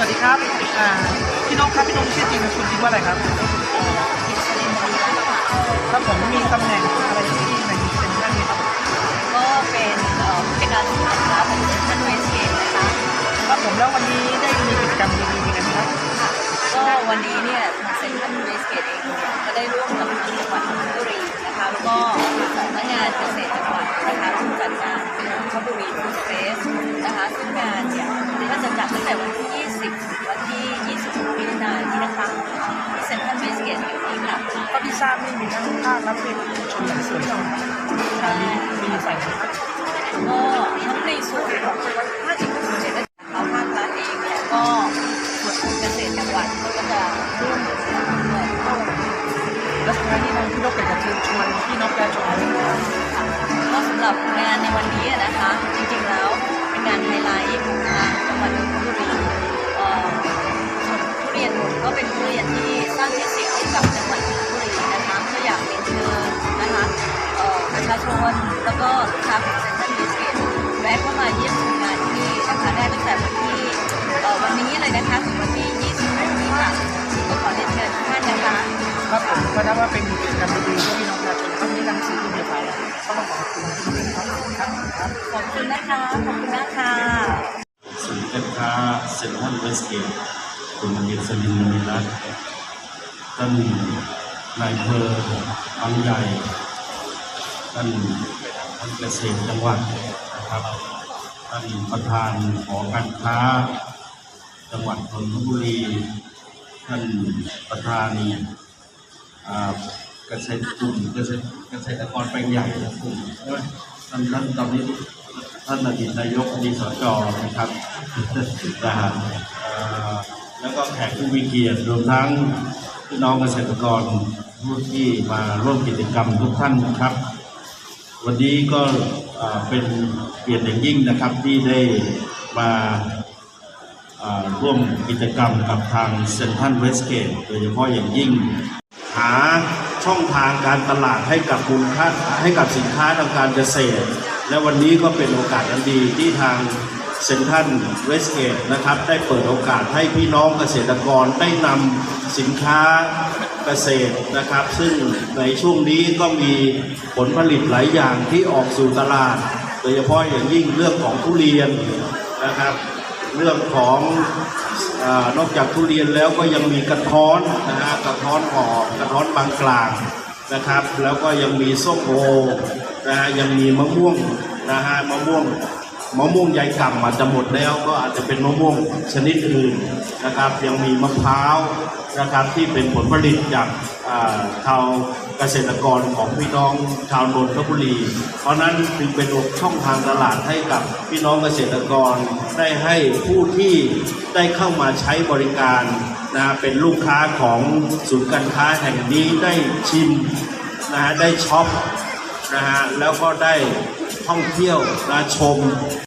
วัสดีครับอ่าพี่นกครับพี่นกชื่อจริงนามสกุลจริงว่าอะไรครับครับผมมีตำแหน่งอะไรที่ในเซ็นทรัลนี้ครับก็เป็นเอ่อผู้จัดการสินค้าของเซ็นทรัลเวสเกตนะคะครับผมแล้ววันนี้ได้มีกิจกรรมดีๆกันครับก็วันนี้เนี่ยทางเซ็นทรัลเวสเกตเองเนี่ยก็ได้ร่วมกับทางจังหวัดนนทบุรีนะคะแล้วก็สำนักงานเกษตรจังหวัดนะคะร่วมจัดงานนนทบุรีฟู้ด ค่ะก็ที่ทราบนี่มีทั้งภาคและเป็นชนหลายส่วนครับงานนี้มีใส่ครับก็ทั้งในส่วนของภาคเอกชนเนี่ยเขาภาครัฐเองเนี่ยก็ส่วนของเกษตรจังหวัดก็จะร่วมมือกันด้วยแล้วสุดท้ายนี้น้องพี่นกอยากจะเชิญช ก็ลูกค้าของเซ็นทรัลวิสเกตแวะเข้ามาเยี่ยมชมงานที่นะคะได้ตั้งแต่วันที่วันนี้เลยนะคะถึงวันที่20นี้ค่ะก็ขอเรียนเชิญทุกท่านนะคะครับผมก็นับว่าเป็นกิจกรรมดีๆที่พี่น้องประชาชนครับที่ทางสื่อที่เดียวกันก็ต้องขอบคุณพี่นกครับครับครับขอบคุณนะคะขอบคุณนะคะศูนย์การค้าเซ็นทรัลเวสเกตคุณมิตรสลินมณีรัตน์ท่านนายอำเภอบางใหญ่ท่าน ท่านเกษตรจังหวัดนะครับท่านประธานหอการค้า จังหวัดนนทบุรีท่านประธานเกษตรกลุ่มเกษตรเกษตรกรแปลงใหญ่กลุ่มใช่ไหมท่านท่านตอนนี้ท่านอดีตนายกอดีตสจนะครับนะฮะแล้วก็แขกผู้มีเกียรติรวมทั้งพี่น้องเกษตรกรผู้ที่มาร่วมกิจกรรมทุกท่านนะครับ วันนี้ก็เป็นเกียรติอย่างยิ่งนะครับที่ได้มาร่วมกิจกรรมกับทางเซ็นทรัลเวสเกตโดยเฉพาะอย่างยิ่ง หาช่องทางการตลาดให้กับคุณค่าให้กับสินค้าทางการเกษตร และวันนี้ก็เป็นโอกาสอันดีที่ทางเซ็นทรัลเวสเกตนะครับได้เปิดโอกาสให้พี่น้องเกษตรกรได้นำสินค้า กษตรนะครับ ซึ่งในช่วงนี้ก็มีผลผลิตหลายอย่างที่ออกสู่ตลาด โดยเฉพาะอย่างยิ่งเรื่องของทุเรียนนะครับ เรื่องของอนอกจากทุเรียนแล้วก็ยังมีกระท้อนนะฮะกระท้อนหอมกระท้อนบางกลางนะครับ แล้วก็ยังมีส้มโอนะฮะยังมีมะม่วงนะฮะมะม่วง มะม่วงใยกำอาจจะหมดแล้วก็อาจจะเป็นมะม่วงชนิดอื่นนะครับ ยังมีมะพร้าวนะครับที่เป็นผลผลิตจากชาวเกษตรกรของพี่น้องชาวนนทบุรี เพราะนั้นจึงเป็นช่องทางตลาดให้กับพี่น้องเกษตรกรได้ให้ผู้ที่ได้เข้ามาใช้บริการนะฮะเป็นลูกค้าของศูนย์การค้าแห่งนี้ได้ชิมนะฮะได้ช็อปนะฮะแล้วก็ได้ท่องเที่ยวนะชม